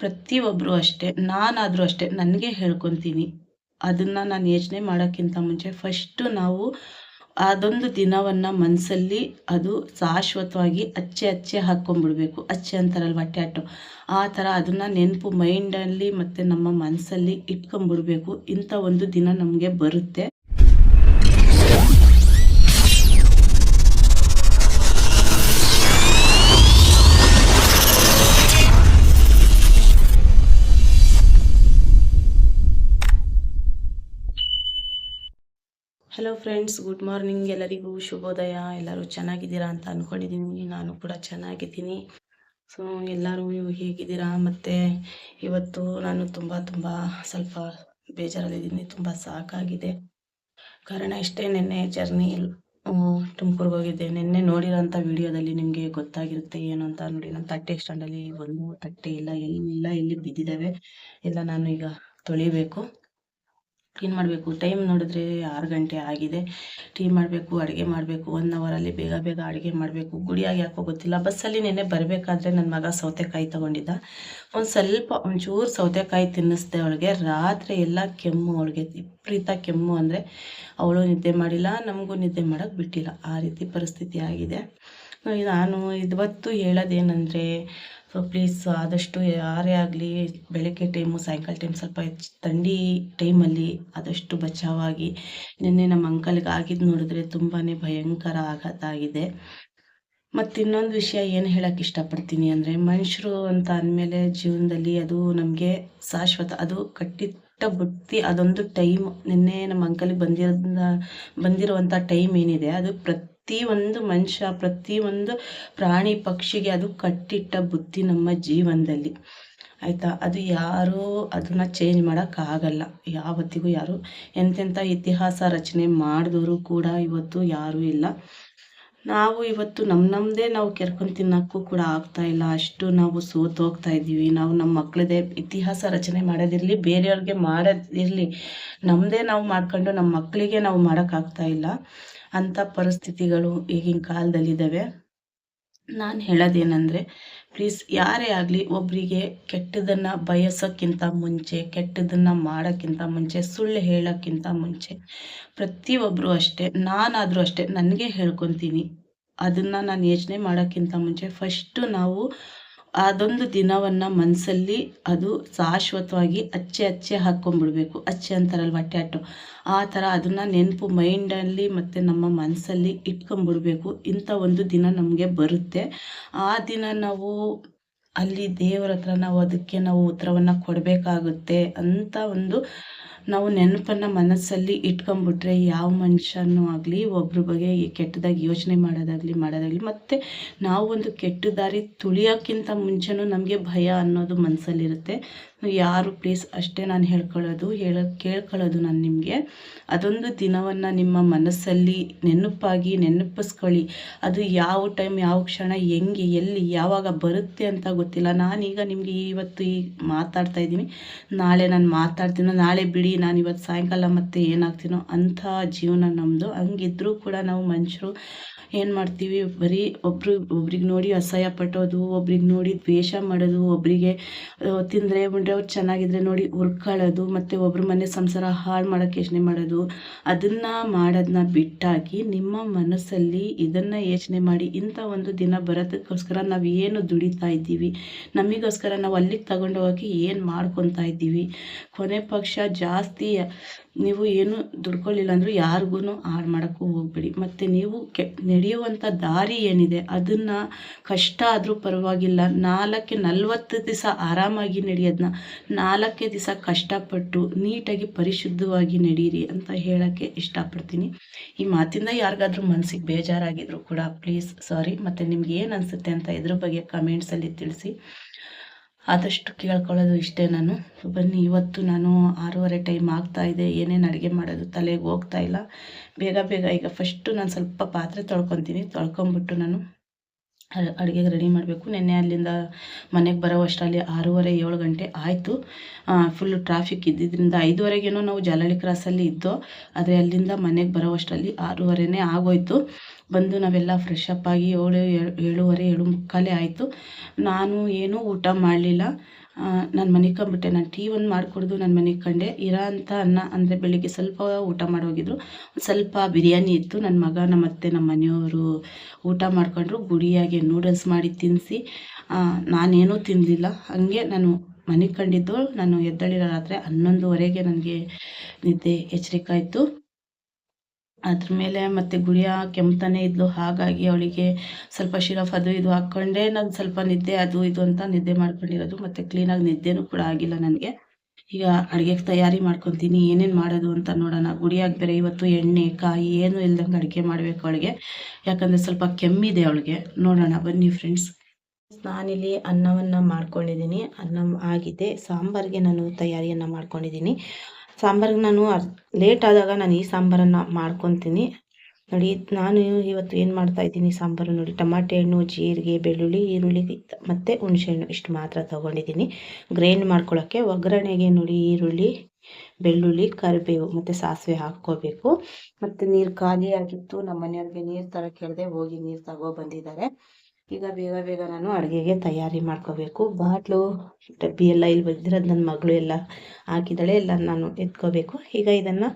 ಪ್ರತಿಯೊಬ್ಬರು ಅಷ್ಟೇ, ನಾನಾದರೂ ಅಷ್ಟೇ ನನಗೆ ಹೇಳ್ಕೊತೀನಿ. ಅದನ್ನು ನಾನು ಯೋಚನೆ ಮಾಡೋಕ್ಕಿಂತ ಮುಂಚೆ ಫಸ್ಟು ನಾವು ಅದೊಂದು ದಿನವನ್ನು ಮನಸ್ಸಲ್ಲಿ ಅದು ಶಾಶ್ವತವಾಗಿ ಅಚ್ಚೆ ಅಚ್ಚೆ ಹಾಕ್ಕೊಂಡ್ಬಿಡ್ಬೇಕು ಅಚ್ಚೆ ಅಂತಾರಲ್ವ ಟ್ಯಾಟು? ಆ ಥರ ಅದನ್ನು ನೆನಪು ಮೈಂಡಲ್ಲಿ ಮತ್ತು ನಮ್ಮ ಮನಸ್ಸಲ್ಲಿ ಇಟ್ಕೊಂಡ್ಬಿಡ್ಬೇಕು ಇಂಥ ಒಂದು ದಿನ ನಮಗೆ ಬರುತ್ತೆ. ಫ್ರೆಂಡ್ಸ್ ಗುಡ್ ಮಾರ್ನಿಂಗ್ ಎಲ್ಲರಿಗೂ ಶುಭೋದಯ. ಎಲ್ಲರೂ ಚೆನ್ನಾಗಿದ್ದೀರಾ ಅಂತ ಅಂದ್ಕೊಂಡಿದ್ದೀನಿ ನಾನು ಕೂಡ ಚೆನ್ನಾಗಿದ್ದೀನಿ. ಸೊ ಎಲ್ಲರೂ ಹೇಗಿದ್ದೀರಾ? ಮತ್ತು ಇವತ್ತು ನಾನು ತುಂಬ ತುಂಬ ಸ್ವಲ್ಪ ಬೇಜಾರಲ್ಲಿದ್ದೀನಿ. ತುಂಬ ಸಾಕಾಗಿದೆ. ಕಾರಣ ಇಷ್ಟೇ, ನಿನ್ನೆ ಜರ್ನಿ ತುಮಕೂರಿಗೆ ಹೋಗಿದ್ದೆ. ನಿನ್ನೆ ನೋಡಿರೋಂಥ ವಿಡಿಯೋದಲ್ಲಿ ನಿಮಗೆ ಗೊತ್ತಾಗಿರುತ್ತೆ ಏನು ಅಂತ ನೋಡಿ. ನನ್ನ ತಟ್ಟೆ ಸ್ಟ್ಯಾಂಡಲ್ಲಿ ಒಂದು ತಟ್ಟೆ ಇಲ್ಲ, ಎಲ್ಲ ಇಲ್ಲಿ ಬಿದ್ದಿದ್ದಾವೆ. ಎಲ್ಲ ನಾನು ಈಗ ತೊಳಿಬೇಕು. ಕ್ಲೀನ್ ಮಾಡಬೇಕು. ಟೈಮ್ ನೋಡಿದ್ರೆ ಆರು ಗಂಟೆ ಆಗಿದೆ. ಟೀ ಮಾಡಬೇಕು, ಅಡುಗೆ ಮಾಡಬೇಕು ಒನ್ ಅವರಲ್ಲಿ ಬೇಗ ಬೇಗ ಅಡುಗೆ ಮಾಡಬೇಕು. ಗುಡಿಯಾಗಿ ಯಾಕೋ ಗೊತ್ತಿಲ್ಲ. ಬಸ್ಸಲ್ಲಿ ನೆನೆ ಬರಬೇಕಾದ್ರೆ ನನ್ನ ಮಗ ಸೌತೆಕಾಯಿ ತೊಗೊಂಡಿದ್ದ. ಒಂದು ಸ್ವಲ್ಪ ಒಂಚೂರು ಸೌತೆಕಾಯಿ ತಿನ್ನಿಸ್ದೆ ಅವಳಿಗೆ. ರಾತ್ರಿ ಎಲ್ಲ ಕೆಮ್ಮು ಅವಳಿಗೆ. ವಿಪರೀತ ಕೆಮ್ಮು ಅಂದರೆ ಅವಳು ನಿದ್ದೆ ಮಾಡಿಲ್ಲ, ನಮಗೂ ನಿದ್ದೆ ಮಾಡೋಕ್ಕೆ ಬಿಟ್ಟಿಲ್ಲ. ಆ ರೀತಿ ಪರಿಸ್ಥಿತಿ ಆಗಿದೆ. ನಾನು ಇವತ್ತು ಹೇಳೋದೇನೆಂದರೆ ಸೊ ಪ್ಲೀಸ್ ಆದಷ್ಟು ಯಾರೇ ಆಗಲಿ ಬೆಳಗ್ಗೆ ಟೈಮು ಸಾಯಂಕಾಲ ಟೈಮ್ ಸ್ವಲ್ಪ ಥಂಡಿ ಟೈಮಲ್ಲಿ ಆದಷ್ಟು ಬಚಾವಾಗಿ ನಿನ್ನೆ ನಮ್ಮ ಅಂಕಲ್ಗೆ ಆಗಿದ್ದು ನೋಡಿದ್ರೆ ತುಂಬಾ ಭಯಂಕರ ಆಘಾತ ಆಗಿದೆ. ಮತ್ತು ಇನ್ನೊಂದು ವಿಷಯ ಏನು ಹೇಳೋಕ್ಕೆ ಇಷ್ಟಪಡ್ತೀನಿ ಅಂದರೆ ಮನುಷ್ಯರು ಅಂತ ಅಂದಮೇಲೆ ಜೀವನದಲ್ಲಿ ಅದು ನಮಗೆ ಶಾಶ್ವತ, ಅದು ಕಟ್ಟಿಟ್ಟ ಬುತ್ತಿ, ಅದೊಂದು ಟೈಮ್ ನಿನ್ನೆ ನಮ್ಮ ಅಂಕಲಿಗೆ ಬಂದಿರೋದ್ರಿಂದ ಬಂದಿರುವಂಥ ಟೈಮ್ ಏನಿದೆ, ಅದು ಪ್ರತಿ ಪ್ರತಿಯೊಂದು ಮನುಷ್ಯ, ಪ್ರತಿಯೊಂದು ಪ್ರಾಣಿ ಪಕ್ಷಿಗೆ ಅದು ಕಟ್ಟಿಟ್ಟ ಬುದ್ಧಿ ನಮ್ಮ ಜೀವನದಲ್ಲಿ. ಆಯಿತಾ? ಅದು ಯಾರೂ ಅದನ್ನು ಚೇಂಜ್ ಮಾಡೋಕ್ಕಾಗಲ್ಲ ಯಾವತ್ತಿಗೂ ಯಾರು, ಎಂತೆಂಥ ಇತಿಹಾಸ ರಚನೆ ಮಾಡಿದವರು ಕೂಡ ಇವತ್ತು ಯಾರೂ ಇಲ್ಲ. ನಾವು ಇವತ್ತು ನಮ್ಮ ನಮ್ಮದೇ ನಾವು ಕೆರ್ಕೊಂಡು ತಿನ್ನೋಕ್ಕೂ ಕೂಡ ಆಗ್ತಾ ಇಲ್ಲ. ಅಷ್ಟು ನಾವು ಸೋತೋಗ್ತಾ ಇದ್ದೀವಿ. ನಾವು ನಮ್ಮ ಮಕ್ಕಳದೇ ಇತಿಹಾಸ ರಚನೆ ಮಾಡೋದಿರಲಿ, ಬೇರೆಯವ್ರಿಗೆ ಮಾಡೋದಿರಲಿ ನಮ್ಮದೇ ನಾವು ಮಾಡ್ಕೊಂಡು ನಮ್ಮ ಮಕ್ಕಳಿಗೆ ನಾವು ಮಾಡೋಕ್ಕಾಗ್ತಾ ಇಲ್ಲ. ಅಂಥ ಪರಿಸ್ಥಿತಿಗಳು ಈಗಿನ ಕಾಲದಲ್ಲಿದ್ದಾವೆ ನಾನು ಹೇಳೋದೇನೆಂದರೆ ಪ್ಲೀಸ್ ಯಾರೇ ಆಗಲಿ ಒಬ್ಬರಿಗೆ ಕೆಟ್ಟದನ್ನು ಬಯಸೋಕ್ಕಿಂತ ಮುಂಚೆ, ಕೆಟ್ಟದನ್ನು ಮಾಡೋಕ್ಕಿಂತ ಮುಂಚೆ, ಸುಳ್ಳು ಹೇಳೋಕ್ಕಿಂತ ಮುಂಚೆ ಪ್ರತಿಯೊಬ್ಬರು ಅಷ್ಟೇ, ನಾನಾದರೂ ಅಷ್ಟೇ, ನನಗೆ ಹೇಳ್ಕೊತೀನಿ. ಅದನ್ನು ನಾನು ಯೋಚನೆ ಮಾಡೋಕ್ಕಿಂತ ಮುಂಚೆ ಫಸ್ಟು ನಾವು ಅದೊಂದು ದಿನವನ್ನು ಮನಸ್ಸಲ್ಲಿ ಅದು ಶಾಶ್ವತವಾಗಿ ಅಚ್ಚೆ ಅಚ್ಚೆ ಹಾಕ್ಕೊಂಡ್ಬಿಡ್ಬೇಕು ಅಚ್ಚೆ ಅಂತಾರಲ್ವ ಟ್ಯಾಟು ಆ ಥರ ಅದನ್ನು ನೆನಪು ಮೈಂಡಲ್ಲಿ ಮತ್ತು ನಮ್ಮ ಮನಸ್ಸಲ್ಲಿ ಇಟ್ಕೊಂಡ್ಬಿಡ್ಬೇಕು ಇಂಥ ಒಂದು ದಿನ ನಮಗೆ ಬರುತ್ತೆ. ಆ ದಿನ ನಾವು ಅಲ್ಲಿ ದೇವರ ಹತ್ರ ನಾವು ಅದಕ್ಕೆ ನಾವು ಉತ್ತರವನ್ನು ಕೊಡಬೇಕಾಗುತ್ತೆ ಅಂತ ಒಂದು ನಾವು ನೆನಪನ್ನು ಮನಸ್ಸಲ್ಲಿ ಇಟ್ಕೊಂಬಿಟ್ರೆ ಯಾವ ಮನುಷ್ಯನೂ ಆಗಲಿ ಒಬ್ಬರ ಬಗ್ಗೆ ಕೆಟ್ಟದಾಗಿ ಯೋಚನೆ ಮಾಡೋದಾಗಲಿ ಮಾಡೋದಾಗಲಿ, ಮತ್ತು ನಾವು ಒಂದು ಕೆಟ್ಟ ದಾರಿ ತುಳಿಯೋಕ್ಕಿಂತ ಮುಂಚೆನೂ ನಮಗೆ ಭಯ ಅನ್ನೋದು ಮನಸ್ಸಲ್ಲಿರುತ್ತೆ ಯಾರು ಪ್ಲೀಸ್ ಅಷ್ಟೇ ನಾನು ಹೇಳ್ಕೊಳ್ಳೋದು, ಹೇಳ, ಕೇಳ್ಕೊಳ್ಳೋದು ನಾನು ನಿಮಗೆ. ಅದೊಂದು ದಿನವನ್ನು ನಿಮ್ಮ ಮನಸ್ಸಲ್ಲಿ ನೆನಪಾಗಿ, ನೆನಪಿಸ್ಕೊಳ್ಳಿ. ಅದು ಯಾವ ಟೈಮ್ ಯಾವ ಕ್ಷಣ, ಹೆಂಗೆ, ಎಲ್ಲಿ, ಯಾವಾಗ ಬರುತ್ತೆ ಅಂತ ಗೊತ್ತಿಲ್ಲ. ನಾನೀಗ ನಿಮಗೆ ಇವತ್ತು ಈ ಮಾತಾಡ್ತಾ ಇದ್ದೀನಿ. ನಾಳೆ ನಾನು ಮಾತಾಡ್ತೀನೋ, ನಾಳೆ ಬಿಡಿ, ನಾನು ಇವತ್ತು ಸಾಯಂಕಾಲ ಮತ್ತೆ ಏನಾಗ್ತೀನೋ ಅಂಥ ಜೀವನ ನಮ್ಮದು ಹಂಗಿದ್ರೂ ಕೂಡ ನಾವು ಮನುಷ್ಯರು ಏನು ಮಾಡ್ತೀವಿ? ಬರೀ ಒಬ್ರು, ಒಬ್ರಿಗೆ ನೋಡಿ ಅಸಹ್ಯ ಪಟ್ಟೋದು ಒಬ್ರಿಗೆ ನೋಡಿ ದ್ವೇಷ ಮಾಡೋದು ಒಬ್ಬರಿಗೆ ತಿಂದರೆ ಅವ್ರು ಚೆನ್ನಾಗಿದ್ರೆ ನೋಡಿ ಹುರ್ಕೊಳ್ಳೋದು ಮತ್ತು ಒಬ್ರ ಮನೆ ಸಂಸಾರ ಹಾಳು ಮಾಡೋಕ್ಕೆ ಯೋಚನೆ ಮಾಡೋದು, ಅದನ್ನು ಮಾಡೋದನ್ನ ಬಿಟ್ಟಾಗಿ ನಿಮ್ಮ ಮನಸ್ಸಲ್ಲಿ ಇದನ್ನು ಯೋಚನೆ ಮಾಡಿ ಇಂಥ ಒಂದು ದಿನ ಬರೋದಕ್ಕೋಸ್ಕರ ನಾವು ಏನು ದುಡಿತಾ ಇದ್ದೀವಿ, ನಮಗೋಸ್ಕರ ನಾವು ಅಲ್ಲಿಗೆ ತಗೊಂಡೋಗೋಕ್ಕೆ ಏನು ಮಾಡ್ಕೊತಾ ಇದ್ದೀವಿ. ಕೊನೆ ಪಕ್ಷ ಜಾಸ್ತಿ ನೀವು ಏನು ದುಡ್ಕೊಳ್ಳಿಲ್ಲ ಅಂದರೂ ಯಾರಿಗೂ ಹಾಳು ಮಾಡೋಕ್ಕೂ ಹೋಗಬೇಡಿ. ಮತ್ತು ನೀವು ಕೆ, ನಡೆಯುವಂಥ ದಾರಿ ಏನಿದೆ, ಅದನ್ನು ಕಷ್ಟ ಆದರೂ ಪರವಾಗಿಲ್ಲ. ನಾಲ್ಕು ನಲ್ವತ್ತು ದಿವಸ ಆರಾಮಾಗಿ ನಡೆಯೋದನ್ನ ನಾಲ್ಕೇ ದಿವಸ ಕಷ್ಟಪಟ್ಟು ನೀಟಾಗಿ ಪರಿಶುದ್ಧವಾಗಿ ನಡೀರಿ ಅಂತ ಹೇಳೋಕ್ಕೆ ಇಷ್ಟಪಡ್ತೀನಿ. ಈ ಮಾತಿಂದ ಯಾರಿಗಾದ್ರೂ ಮನಸ್ಸಿಗೆ ಬೇಜಾರಾಗಿದ್ರು ಕೂಡ, ಪ್ಲೀಸ್ ಸಾರಿ. ಮತ್ತು ನಿಮ್ಗೆ ಏನು ಅನಿಸುತ್ತೆ ಅಂತ ಇದ್ರ ಬಗ್ಗೆ ಕಮೆಂಟ್ಸಲ್ಲಿ ತಿಳಿಸಿ. ಆದಷ್ಟು ಕೇಳ್ಕೊಳ್ಳೋದು ಇಷ್ಟೇ ನಾನು. ಬನ್ನಿ, ಇವತ್ತು ನಾನು ಆರೂವರೆ ಟೈಮ್ ಆಗ್ತಾ ಇದೆ. ಏನೇನು ಅಡುಗೆ ಮಾಡೋದು ತಲೆಗೆ ಹೋಗ್ತಾ ಇಲ್ಲ. ಬೇಗ ಬೇಗ ಈಗ ಫಸ್ಟು ನಾನು ಸ್ವಲ್ಪ ಪಾತ್ರೆ ತೊಳ್ಕೊತೀನಿ. ತೊಳ್ಕೊಂಬಿಟ್ಟು ನಾನು ಅಡುಗೆಗೆ ರೆಡಿ ಮಾಡಬೇಕು. ನೆನ್ನೆ ಅಲ್ಲಿಂದ ಮನೆಗೆ ಬರೋ ಅಷ್ಟರಲ್ಲಿ ಆರೂವರೆ, ಏಳು ಗಂಟೆ ಆಯಿತು. ಫುಲ್ಲು ಟ್ರಾಫಿಕ್ ಇದ್ದಿದ್ದರಿಂದ ಐದುವರೆಗೇನೋ ನಾವು ಜಾಲಹಳ್ಳಿ ಕ್ರಾಸಲ್ಲಿ ಇದ್ದೋ, ಆದರೆ ಅಲ್ಲಿಂದ ಮನೆಗೆ ಬರೋ ಅಷ್ಟರಲ್ಲಿ ಆರೂವರೆನೇ ಆಗೋಯ್ತು. ಬಂದು ನಾವೆಲ್ಲ ಫ್ರೆಶ್ ಅಪ್ ಏಳು, ಏಳುವರೆ, ಏಳು ಮುಕ್ಕಾಲೇ ಆಯಿತು. ನಾನು ಏನೂ ಊಟ ಮಾಡಲಿಲ್ಲ. ನಾನು ಮನಿಕೊಂಬಿಟ್ಟೆ ನಾನು ಟೀ ಒಂದು ಮಾಡಿಕೊಡ್ದು ನಾನು ಕಂಡೆ. ಇರೋ ಅಂಥ ಅನ್ನ ಅಂದರೆ ಬೆಳಿಗ್ಗೆ ಸ್ವಲ್ಪ ಊಟ ಮಾಡೋಗಿದ್ರು ಸ್ವಲ್ಪ ಬಿರಿಯಾನಿ ಇತ್ತು. ನನ್ನ ಮಗ ನಮ್ಮ ಅತ್ತೆ ನಮ್ಮ ಮನೆಯವರು ಊಟ ಮಾಡ್ಕೊಂಡ್ರು. ಗುಡಿಯಾಗೆ ನೂಡಲ್ಸ್ ಮಾಡಿ ತಿನ್ನಿಸಿ ನಾನೇನೂ ತಿನ್ನಲಿಲ್ಲ ಹಾಗೆ ನಾನು ಮನಿಕೊಂಡಿದ್ದು ನಾನು ಎದ್ದಳಿರೋ ರಾತ್ರಿ ಹನ್ನೊಂದುವರೆಗೆ ನನಗೆ ನಿದ್ದೆ ಎಚ್ಚರಿಕಾಯಿತು ಅದ್ರ ಮೇಲೆ ಮತ್ತು ಗುಡಿಯ ಕೆಮ್ತಾನೆ ಇದ್ಲು. ಹಾಗಾಗಿ ಅವಳಿಗೆ ಸ್ವಲ್ಪ ಶಿರಫ್ ಅದು ಇದು ಹಾಕ್ಕೊಂಡೆ. ನಾನು ಸ್ವಲ್ಪ ನಿದ್ದೆ ಅದು ಇದು ಅಂತ ನಿದ್ದೆ ಮಾಡ್ಕೊಂಡಿರೋದು. ಮತ್ತು ಕ್ಲೀನಾಗಿ ನಿದ್ದೆನೂ ಕೂಡ ಆಗಿಲ್ಲ ನನಗೆ. ಈಗ ಅಡುಗೆಗೆ ತಯಾರಿ ಮಾಡ್ಕೊತೀನಿ. ಏನೇನು ಮಾಡೋದು ಅಂತ ನೋಡೋಣ. ಗುಡಿಯಾಗಿ ಬೇರೆ ಇವತ್ತು ಎಣ್ಣೆ, ಕಾಯಿ ಏನು ಇಲ್ದಂಗೆ ಅಡುಗೆ ಮಾಡಬೇಕು ಅವಳಿಗೆ. ಯಾಕಂದರೆ ಸ್ವಲ್ಪ ಕೆಮ್ಮಿದೆ ಅವಳಿಗೆ. ನೋಡೋಣ. ಬನ್ನಿ ಫ್ರೆಂಡ್ಸ್ ನಾನಿಲ್ಲಿ ಅನ್ನವನ್ನು ಮಾಡ್ಕೊಂಡಿದ್ದೀನಿ. ಅನ್ನ ಆಗಿದೆ. ಸಾಂಬಾರಿಗೆ ನಾನು ತಯಾರಿಯನ್ನು ಮಾಡ್ಕೊಂಡಿದ್ದೀನಿ. ಸಾಂಬಾರಿಗೆ ನಾನು ಲೇಟ್ ಆದಾಗ ನಾನು ಈ ಸಾಂಬಾರನ್ನು ಮಾಡ್ಕೊತೀನಿ. ನೋಡಿ, ನಾನು ಇವತ್ತು ಏನು ಮಾಡ್ತಾ ಇದ್ದೀನಿ ಸಾಂಬಾರು ನೋಡಿ. ಟಮಾಟೆ ಹಣ್ಣು, ಜೀರಿಗೆ, ಬೆಳ್ಳುಳ್ಳಿ, ಈರುಳ್ಳಿ ಮತ್ತು ಹುಣಸೆಹಣ್ಣು ಇಷ್ಟು ಮಾತ್ರ ತೊಗೊಂಡಿದ್ದೀನಿ. ಗ್ರೈಂಡ್ ಮಾಡ್ಕೊಳ್ಳೋಕ್ಕೆ ಒಗ್ಗರಣೆಗೆ ನೋಡಿ ಈರುಳ್ಳಿ, ಬೆಳ್ಳುಳ್ಳಿ, ಕರಿಬೇವು ಮತ್ತು ಸಾಸಿವೆ ಹಾಕ್ಕೋಬೇಕು. ಮತ್ತು ನೀರು ಖಾಲಿ ಆಗಿತ್ತು. ನಮ್ಮ ಮನೆಯವ್ರಿಗೆ ನೀರು ತರ ಹೇಳಿದೆ ಹೋಗಿ ನೀರು ತಗೋ ಬಂದಿದ್ದಾರೆ. ಈಗ ಬೇಗ ಬೇಗ ನಾನು ಅಡುಗೆಗೆ ತಯಾರಿ ಮಾಡ್ಕೋಬೇಕು. ಬಾಟ್ಲು, ಡಬ್ಬಿ ಎಲ್ಲ ಇಲ್ಲಿ ಬಂದಿರೋದು ನನ್ನ ಮಗಳು ಎಲ್ಲ ಹಾಕಿದ್ದಾಳೆ, ಎಲ್ಲ ನಾನು ಎತ್ಕೋಬೇಕು. ಈಗ ಇದನ್ನು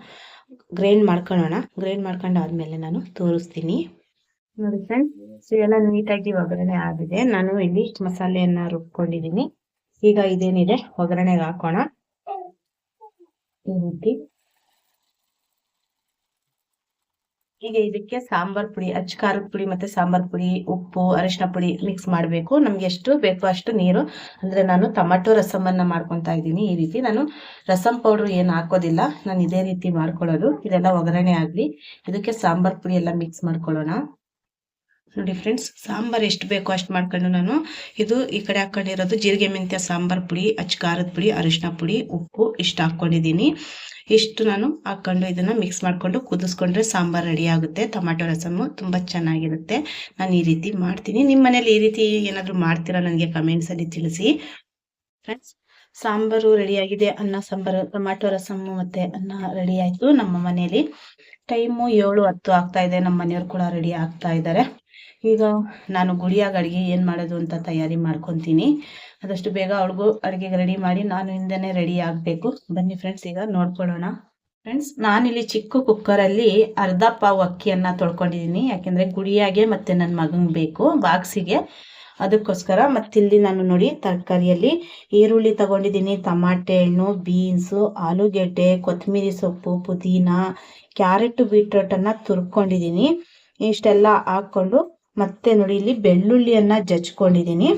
ಗ್ರೈಂಡ್ ಮಾಡ್ಕೊಳ್ಳೋಣ. ಗ್ರೈಂಡ್ ಮಾಡ್ಕೊಂಡಾದ್ಮೇಲೆ ನಾನು ತೋರಿಸ್ತೀನಿ. ನೋಡಿ ಫ್ರೆಂಡ್ಸ್ ಎಲ್ಲ ನೀಟಾಗಿ ಒಗ್ಗರಣೆ ಆಗಿದೆ. ನಾನು ಇಲ್ಲಿ ಮಸಾಲೆಯನ್ನು ರುಬ್ಕೊಂಡಿದ್ದೀನಿ. ಈಗ ಇದೇನಿದೆ? ಒಗ್ಗರಣೆಗೆ ಹಾಕೋಣ. ಈ ರೀತಿ. ಈಗ ಇದಕ್ಕೆ ಸಾಂಬಾರ್ ಪುಡಿ ಅಚ್ಚ ಖಾರದ ಪುಡಿ ಮತ್ತೆ ಸಾಂಬಾರ್ ಪುಡಿ, ಉಪ್ಪು ಅರಿಶಿನ ಪುಡಿ ಮಿಕ್ಸ್ ಮಾಡಬೇಕು. ನಮ್ಗೆ ಎಷ್ಟು ಬೇಕೋ ಅಷ್ಟು ನೀರು. ಅಂದ್ರೆ ನಾನು ಟೊಮೆಟೊ ರಸಮನ್ನ ಮಾಡ್ಕೊತಾ ಇದ್ದೀನಿ ಈ ರೀತಿ. ನಾನು ರಸಂ ಪೌಡರ್ ಏನು ಹಾಕೋದಿಲ್ಲ. ನಾನು ಇದೇ ರೀತಿ ಮಾಡ್ಕೊಳ್ಳೋದು. ಇದೆಲ್ಲ ಒಗ್ಗರಣೆ ಆಗಲಿ. ಇದಕ್ಕೆ ಸಾಂಬಾರ್ ಪುಡಿ ಎಲ್ಲ ಮಿಕ್ಸ್ ಮಾಡ್ಕೊಳ್ಳೋಣ. ನೋಡಿ ಫ್ರೆಂಡ್ಸ್ ಸಾಂಬಾರ್ ಎಷ್ಟು ಬೇಕೋ ಅಷ್ಟು ಮಾಡ್ಕೊಂಡು ನಾನು ಇದು ಈ ಕಡೆ ಹಾಕೊಂಡಿರೋದು ಜೀರಿಗೆ ಮೆಂತ್ಯ ಸಾಂಬಾರ್ ಪುಡಿ ಅಚ್ಚ ಖಾರದ ಪುಡಿ ಅರಿಶಿನ ಪುಡಿ, ಉಪ್ಪು ಇಷ್ಟು ಹಾಕ್ಕೊಂಡಿದ್ದೀನಿ. ಇಷ್ಟು ನಾನು ಹಾಕ್ಕೊಂಡು ಇದನ್ನು ಮಿಕ್ಸ್ ಮಾಡಿಕೊಂಡು ಕುದಿಸ್ಕೊಂಡ್ರೆ ಸಾಂಬಾರು ರೆಡಿ ಆಗುತ್ತೆ. ಟೊಮಾಟೊ ರಸಮು ತುಂಬ ಚೆನ್ನಾಗಿರುತ್ತೆ. ನಾನು ಈ ರೀತಿ ಮಾಡ್ತೀನಿ. ನಿಮ್ಮ ಮನೇಲಿ ಈ ರೀತಿ ಏನಾದರೂ ಮಾಡ್ತೀರಾ ನನಗೆ ಕಮೆಂಟ್ಸಲ್ಲಿ ತಿಳಿಸಿ. ಫ್ರೆಂಡ್ಸ್ ಸಾಂಬಾರು ರೆಡಿಯಾಗಿದೆ ಅನ್ನ, ಸಾಂಬಾರು ಟೊಮ್ಯಾಟೊ ರಸಮ್ಮು ಮತ್ತು ಅನ್ನ ರೆಡಿ ಆಯಿತು ನಮ್ಮ ಮನೇಲಿ. ಟೈಮು ಏಳು ಹತ್ತು ಆಗ್ತಾ ಇದೆ. ನಮ್ಮ ಮನೆಯವ್ರು ಕೂಡ ರೆಡಿ ಆಗ್ತಾ ಇದ್ದಾರೆ. ಈಗ ನಾನು ಗುಡಿಯಾಗ ಅಡುಗೆ ಏನು ಮಾಡೋದು ಅಂತ ತಯಾರಿ ಮಾಡ್ಕೊತೀನಿ. ಆದಷ್ಟು ಬೇಗ ಅವಳಿಗೂ ಅಡುಗೆಗೆ ರೆಡಿ ಮಾಡಿ ನಾನು ಹಿಂದೆನೇ ರೆಡಿ ಆಗಬೇಕು. ಬನ್ನಿ ಫ್ರೆಂಡ್ಸ್ ಈಗ ನೋಡ್ಕೊಳ್ಳೋಣ. ಫ್ರೆಂಡ್ಸ್ ನಾನಿಲ್ಲಿ ಚಿಕ್ಕ ಕುಕ್ಕರಲ್ಲಿ ಅರ್ಧ ಪಾವು ಅಕ್ಕಿಯನ್ನು ತೊಳ್ಕೊಂಡಿದ್ದೀನಿ. ಯಾಕೆಂದರೆ ಗುಡಿಯಾಗೆ ಮತ್ತು ನನ್ನ ಮಗಂಗೆ ಬೇಕು, ಬಾಕ್ಸಿಗೆ. ಅದಕ್ಕೋಸ್ಕರ ಮತ್ತಿಲ್ಲಿ ನಾನು ನೋಡಿ ತರಕಾರಿಯಲ್ಲಿ ಈರುಳ್ಳಿ ತಗೊಂಡಿದ್ದೀನಿ. ಟಮಾಟೆ ಹಣ್ಣು ಬೀನ್ಸು ಆಲೂಗೆಡ್ಡೆ ಕೊತ್ತಂಬರಿ ಸೊಪ್ಪು, ಪುದೀನ, ಕ್ಯಾರೆಟ್, ಬೀಟ್ರೋಟನ್ನು ತುರ್ಕೊಂಡಿದ್ದೀನಿ. ಇಷ್ಟೆಲ್ಲ ಹಾಕ್ಕೊಂಡು ಮತ್ತೆ ನೋಡಿ ಇಲ್ಲಿ ಬೆಳ್ಳುಳ್ಳಿಯನ್ನು ಜಚ್ಕೊಂಡಿದ್ದೀನಿ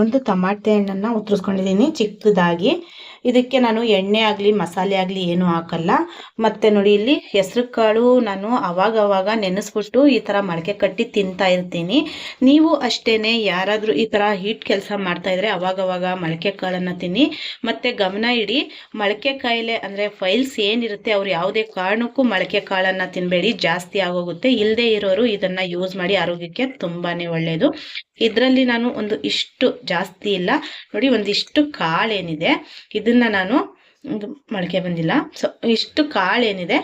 ಒಂದು ತಮಾಟೆ ಹಣ್ಣನ್ನು ಉತ್ತರಿಸ್ಕೊಂಡಿದ್ದೀನಿ ಚಿಕ್ಕದಾಗಿ. ಇದಕ್ಕೆ ನಾನು ಎಣ್ಣೆ ಆಗಲಿ, ಮಸಾಲೆ ಆಗಲಿ ಏನೂ ಹಾಕಲ್ಲ. ಮತ್ತು ನೋಡಿ, ಇಲ್ಲಿ ಹೆಸರು ಕಾಳು ನಾನು ಅವಾಗವಾಗ ಅವಾಗ ನೆನೆಸ್ಬಿಟ್ಟು ಈ ಥರ ಮಡಕೆ ಕಟ್ಟಿ ತಿಂತಾ ಇರ್ತೀನಿ. ನೀವು ಅಷ್ಟೇ ಯಾರಾದರೂ ಈ ಥರ ಹೀಟ್ ಕೆಲಸ ಮಾಡ್ತಾಯಿದ್ರೆ ಅವಾಗವಾಗ ಮೊಳಕೆ ಕಾಳನ್ನು ತಿನ್ನಿ. ಮತ್ತು ಗಮನ ಇಡಿ ಮೊಳಕೆ ಕಾಯಿಲೆ ಅಂದರೆ ಫೈಲ್ಸ್ ಏನಿರುತ್ತೆ, ಅವ್ರು ಯಾವುದೇ ಕಾರಣಕ್ಕೂ ಮೊಳಕೆ ಕಾಳನ್ನು ತಿನ್ನಬೇಡಿ ಜಾಸ್ತಿ ಆಗೋಗುತ್ತೆ. ಇಲ್ಲದೆ ಇರೋರು ಇದನ್ನು ಯೂಸ್ ಮಾಡಿ ಆರೋಗ್ಯಕ್ಕೆ ತುಂಬಾ ಒಳ್ಳೆಯದು ಇದರಲ್ಲಿ ನಾನು ಒಂದು ಇಷ್ಟು ಜಾಸ್ತಿ ಇಲ್ಲ. ನೋಡಿ, ಒಂದಿಷ್ಟು ಕಾಳೇನಿದೆ. ಇದನ್ನ ನಾನು ಒಂದು ಮೊಳಕೆ ಬಂದಿಲ್ಲ. ಸೊ ಇಷ್ಟು ಕಾಳೇನಿದೆ.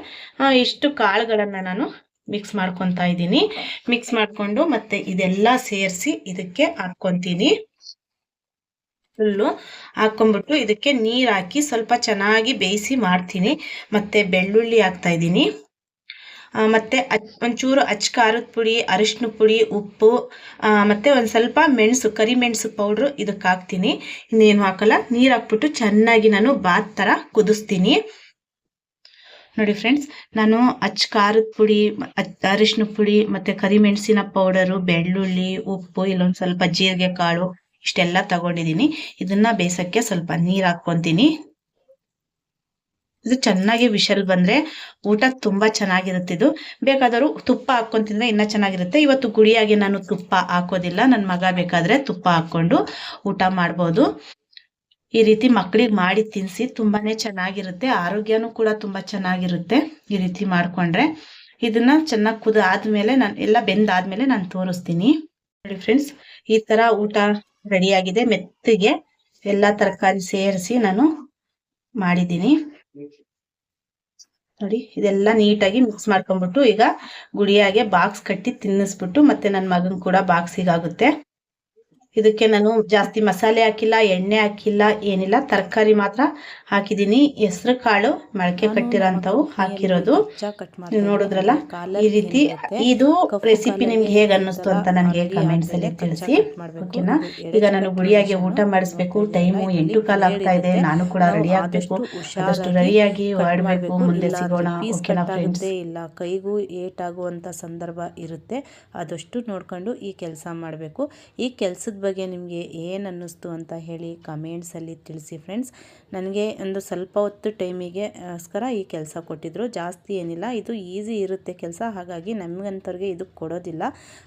ಇಷ್ಟು ಕಾಳುಗಳನ್ನು ನಾನು ಮಿಕ್ಸ್ ಮಾಡ್ಕೊತಾ ಇದ್ದೀನಿ. ಮಿಕ್ಸ್ ಮಾಡಿಕೊಂಡು ಮತ್ತೆ ಇದೆಲ್ಲ ಸೇರಿಸಿ ಇದಕ್ಕೆ ಹಾಕ್ಕೊತೀನಿ. ಫುಲ್ಲು ಹಾಕ್ಕೊಂಬಿಟ್ಟು ಇದಕ್ಕೆ ನೀರು ಹಾಕಿ ಸ್ವಲ್ಪ ಚೆನ್ನಾಗಿ ಬೇಯಿಸಿ ಮಾಡ್ತೀನಿ. ಮತ್ತೆ ಬೆಳ್ಳುಳ್ಳಿ ಹಾಕ್ತಾ ಇದ್ದೀನಿ. ಮತ್ತು ಒಂಚೂರು ಅಚ್ಚ ಖಾರದ ಪುಡಿ ಅರಿಶಿನ ಪುಡಿ, ಉಪ್ಪು ಮತ್ತು ಒಂದು ಸ್ವಲ್ಪ ಮೆಣಸು ಕರಿಮೆಣಸು ಪೌಡ್ರು ಇದಕ್ಕೆ ಹಾಕ್ತೀನಿ. ಇನ್ನೇನು ಹಾಕಲ್ಲ, ನೀರು ಹಾಕ್ಬಿಟ್ಟು ಚೆನ್ನಾಗಿ ನಾನು ಬಾತ್ ಥರ ಕುದಿಸ್ತೀನಿ. ನೋಡಿ ಫ್ರೆಂಡ್ಸ್, ನಾನು ಅಚ್ಚ ಖಾರದ ಪುಡಿ ಅರಿಶಿನ ಪುಡಿ, ಮತ್ತು ಕರಿಮೆಣಸಿನ ಪೌಡರು, ಬೆಳ್ಳುಳ್ಳಿ, ಉಪ್ಪು, ಇಲ್ಲೊಂದು ಸ್ವಲ್ಪ ಜೀರಿಗೆ ಕಾಳು ಇಷ್ಟೆಲ್ಲ ತಗೊಂಡಿದ್ದೀನಿ ಇದನ್ನು ಬೇಯಿಸೋಕ್ಕೆ ಸ್ವಲ್ಪ ನೀರು ಹಾಕ್ಕೊತೀನಿ. ಇದು ಚೆನ್ನಾಗಿ ವಿಷಲ್ ಬಂದ್ರೆ ಊಟ ತುಂಬಾ ಚೆನ್ನಾಗಿರುತ್ತೆ ಇದು. ಬೇಕಾದರೂ ತುಪ್ಪ ಹಾಕ್ಕೊಂಡು ತಿಂದ್ರೆ ಇನ್ನೂ ಚೆನ್ನಾಗಿರುತ್ತೆ. ಇವತ್ತು ಗುಡಿಯಾಗಿ ನಾನು ತುಪ್ಪ ಹಾಕೋದಿಲ್ಲ. ನನ್ನ ಮಗ ಬೇಕಾದ್ರೆ ತುಪ್ಪ ಹಾಕೊಂಡು ಊಟ ಮಾಡ್ಬೋದು. ಈ ರೀತಿ ಮಕ್ಕಳಿಗೆ ಮಾಡಿ ತಿನ್ನಿಸಿ ತುಂಬಾನೇ ಚೆನ್ನಾಗಿರುತ್ತೆ. ಆರೋಗ್ಯನೂ ಕೂಡ ತುಂಬಾ ಚೆನ್ನಾಗಿರುತ್ತೆ ಈ ರೀತಿ ಮಾಡ್ಕೊಂಡ್ರೆ. ಇದನ್ನ ಚೆನ್ನಾಗಿ ಕುದ ಆದ್ಮೇಲೆ ನಾನು ಎಲ್ಲ ಬೆಂದಾದ್ಮೇಲೆ ನಾನು ತೋರಿಸ್ತೀನಿ. ನೋಡಿ ಫ್ರೆಂಡ್ಸ್, ಈ ತರ ಊಟ ರೆಡಿಯಾಗಿದೆ. ಮೆತ್ತಿಗೆ ಎಲ್ಲ ತರಕಾರಿ ಸೇರಿಸಿ ನಾನು ಮಾಡಿದ್ದೀನಿ. ನೋಡಿ, ಇದೆಲ್ಲ ನೀಟಾಗಿ ಮಿಕ್ಸ್ ಮಾಡ್ಕೊಂಬಿಟ್ಟು ಈಗ ಗುಡಿಯಾಗೆ ಬಾಕ್ಸ್ ಕಟ್ಟಿ ತಿನ್ನಿಸ್ಬಿಟ್ಟು ಮತ್ತೆ ನನ್ನ ಮಗನ್ ಕೂಡ ಬಾಕ್ಸಿಗಾಗುತ್ತೆ ಇದಕ್ಕೆ ನಾನು ಜಾಸ್ತಿ ಮಸಾಲೆ ಹಾಕಿಲ್ಲ ಎಣ್ಣೆ ಹಾಕಿಲ್ಲ ಏನಿಲ್ಲ. ತರಕಾರಿ ಮಾತ್ರ ಹಾಕಿದ್ದೀನಿ. ಹೆಸರು ಕಾಳು ಮೊಳಕೆ ಕಟ್ಟಿರೋಂಥವು ಹಾಕಿರೋದು. ನೋಡಿದ್ರಲ್ಲ? ಈ ರೀತಿ ಇದು ರೆಸಿಪಿ ನಿಮ್ಗೆ ಹೇಗೆ ಅನ್ನಿಸ್ತು ಅಂತ ನನಗೆ ಕಮೆಂಟ್ಸ್ ಅಲ್ಲಿ ತಿಳಿಸಿ. ಓಕೆನಾ? ಈಗ ನಾನು ಗುಡಿಯಾಗಿ ಊಟ ಮಾಡಿಸ್ಬೇಕು. ಟೈಮು ಎಂಟು ಕಾಲ ಆಗ್ತಾ ಇದೆ. ನಾನು ಕೂಡ ರೆಡಿ ಆಗಬೇಕು. ಅಷ್ಟು ರೆಡಿಯಾಗಿ ಹೊರಡಬೇಕು ಮುಂದೆ ಸಿಗೋಣ. ಓಕೆನಾ ಫ್ರೆಂಡ್ಸ್ ಇಲ್ಲ ಕೈಗೂ ಏಟಾಗುವಂಥ ಸಂದರ್ಭ ಇರುತ್ತೆ. ಅದಷ್ಟು ನೋಡ್ಕೊಂಡು ಈ ಕೆಲಸ ಮಾಡಬೇಕು. ಈ ಕೆಲಸದ ಬಗ್ಗೆ ನಿಮಗೆ ಏನು ಅನ್ನಿಸ್ತು ಅಂತ ಹೇಳಿ ಕಮೆಂಟ್ಸಲ್ಲಿ ತಿಳಿಸಿ ಫ್ರೆಂಡ್ಸ್ ನನಗೆ ಒಂದು ಸ್ವಲ್ಪ ಹೊತ್ತು ಟೈಮಿಗೆ ಗೋಸ್ಕರ ಈ ಕೆಲಸ ಕೊಟ್ಟಿದ್ರು. ಜಾಸ್ತಿ ಏನಿಲ್ಲ. ಇದು ಈಸಿ ಇರುತ್ತೆ ಕೆಲಸ. ಹಾಗಾಗಿ ನಮಗಂಥವ್ರಿಗೆ ಇದು ಕೊಡೋದಿಲ್ಲ.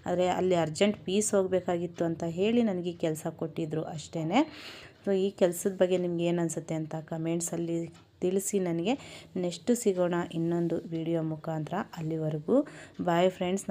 ಆದರೆ ಅಲ್ಲಿ ಅರ್ಜೆಂಟ್ ಪೀಸ್ ಹೋಗಬೇಕಾಗಿತ್ತು ಅಂತ ಹೇಳಿ ನನಗೆ ಈ ಕೆಲಸ ಕೊಟ್ಟಿದ್ರು ಅಷ್ಟೇ ಸೊ ಈ ಕೆಲಸದ ಬಗ್ಗೆ ನಿಮ್ಗೆ ಏನು ಅನಿಸುತ್ತೆ ಅಂತ ಕಮೆಂಟ್ಸಲ್ಲಿ ತಿಳಿಸಿ ನನಗೆ. ನೆಕ್ಸ್ಟ್ ಸಿಗೋಣ ಇನ್ನೊಂದು ವಿಡಿಯೋ ಮುಖಾಂತರ ಅಲ್ಲಿವರೆಗೂ. Bye friends